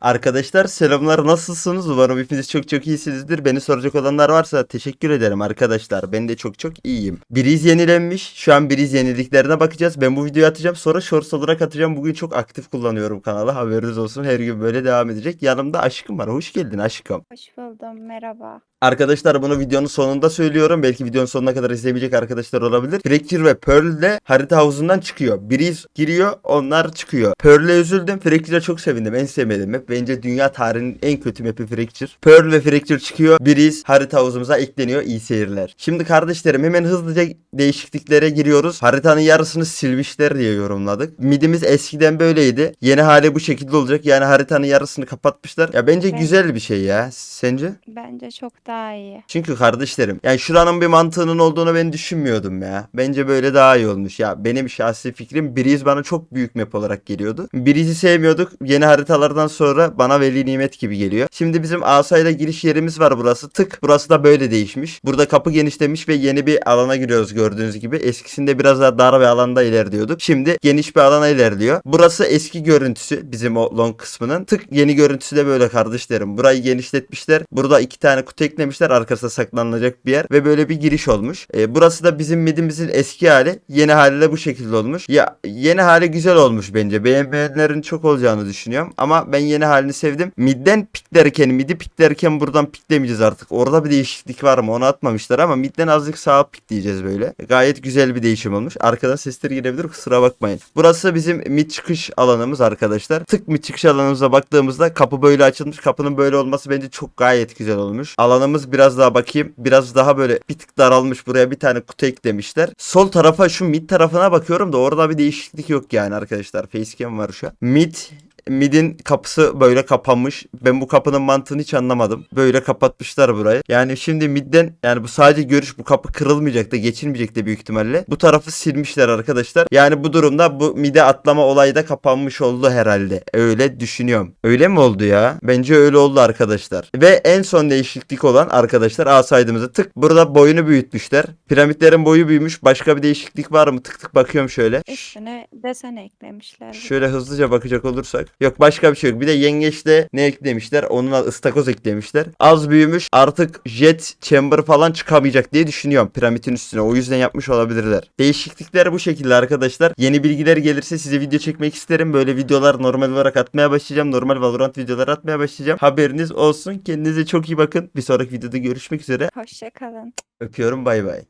Arkadaşlar selamlar nasılsınız? Umarım hepiniz çok çok iyisinizdir. Beni soracak olanlar varsa teşekkür ederim arkadaşlar. Ben de çok çok iyiyim. Biriz yenilenmiş. Şu an Biriz yeniliklerine bakacağız. Ben bu videoyu atacağım. Sonra shorts olarak atacağım. Bugün çok aktif kullanıyorum kanalı. Haberiniz olsun. Her gün böyle devam edecek. Yanımda aşkım var. Hoş geldin aşkım. Hoş buldum, merhaba. Arkadaşlar bunu videonun sonunda söylüyorum. Belki videonun sonuna kadar izlemeyecek arkadaşlar olabilir. Fracture ve Pearl de harita havuzundan çıkıyor. Biriz giriyor, onlar çıkıyor. Pearl'e üzüldüm. Fracture'a çok sevindim. En sevmediğim map. Bence dünya tarihinin en kötü map'i Fracture. Pearl ve Fracture çıkıyor. Biriz harita havuzumuza ekleniyor. İyi seyirler. Şimdi kardeşlerim hemen hızlıca değişikliklere giriyoruz. Haritanın yarısını silmişler diye yorumladık. Midimiz eskiden böyleydi. Yeni hali bu şekilde olacak. Yani haritanın yarısını kapatmışlar. Ya bence Evet. güzel bir şey ya. Sence? Bence çok daha iyi. Çünkü kardeşlerim yani şuranın bir mantığının olduğunu ben düşünmüyordum ya. Bence böyle daha iyi olmuş. Ya benim şahsi fikrim Breeze bana çok büyük map olarak geliyordu. Breeze'i sevmiyorduk. Yeni haritalardan sonra bana veli nimet gibi geliyor. Şimdi bizim asayla giriş yerimiz var burası. Tık burası da böyle değişmiş. Burada kapı genişlemiş ve yeni bir alana giriyoruz gördüğünüz gibi. Eskisinde biraz daha dar bir alanda ilerliyorduk. Şimdi geniş bir alana ilerliyor. Burası eski görüntüsü bizim o long kısmının. Tık yeni görüntüsü de böyle kardeşlerim. Burayı genişletmişler. Burada iki tane kutu eklemişler. Arkasında saklanılacak bir yer. Ve böyle bir giriş olmuş. E, burası da bizim midimizin eski hali. Yeni haliyle bu şekilde olmuş. Ya yeni hali güzel olmuş bence. Beğenmeyenlerin çok olacağını düşünüyorum. Ama ben yeni halini sevdim. Midden piklerken midi piklerken buradan piklemeyeceğiz artık. Orada bir değişiklik var mı? Onu atmamışlar ama midden azıcık sağa pikleyeceğiz böyle. Gayet güzel bir değişim olmuş. Arkadan sesler gelebilir kusura bakmayın. Burası bizim mid çıkış alanımız arkadaşlar. Tık mid çıkış alanımıza baktığımızda kapı böyle açılmış. Kapının böyle olması bence çok gayet güzel olmuş. Alanımız biraz daha bakayım. Biraz daha böyle bir tık daralmış. Buraya bir tane kutu eklemişler. Sol tarafa şu mid tarafına bakıyorum da orada bir değişiklik yok yani arkadaşlar. Facecam var şu an. Mid Mid'in kapısı böyle kapanmış. Ben bu kapının mantığını hiç anlamadım. Böyle kapatmışlar burayı. Yani şimdi midden yani bu sadece görüş bu kapı kırılmayacak da geçilmeyecek de büyük ihtimalle. Bu tarafı silmişler arkadaşlar. Yani bu durumda bu mide atlama olayı da kapanmış oldu herhalde. Öyle düşünüyorum. Öyle mi oldu ya? Bence öyle oldu arkadaşlar. Ve en son değişiklik olan arkadaşlar A saydığımızda tık burada boyunu büyütmüşler. Piramitlerin boyu büyümüş. Başka bir değişiklik var mı? Tık tık bakıyorum şöyle. Üstüne desen eklemişler. Şöyle hızlıca bakacak olursak. Yok başka bir şey yok. Bir de yengeçte ne eklemişler? Onunla ıstakoz eklemişler. Az büyümüş. Artık jet chamber falan çıkamayacak diye düşünüyorum piramidin üstüne. O yüzden yapmış olabilirler. Değişiklikler bu şekilde arkadaşlar. Yeni bilgiler gelirse size video çekmek isterim. Böyle videolar normal olarak atmaya başlayacağım. Normal Valorant videoları atmaya başlayacağım. Haberiniz olsun. Kendinize çok iyi bakın. Bir sonraki videoda görüşmek üzere. Hoşçakalın. Öpüyorum bay bay.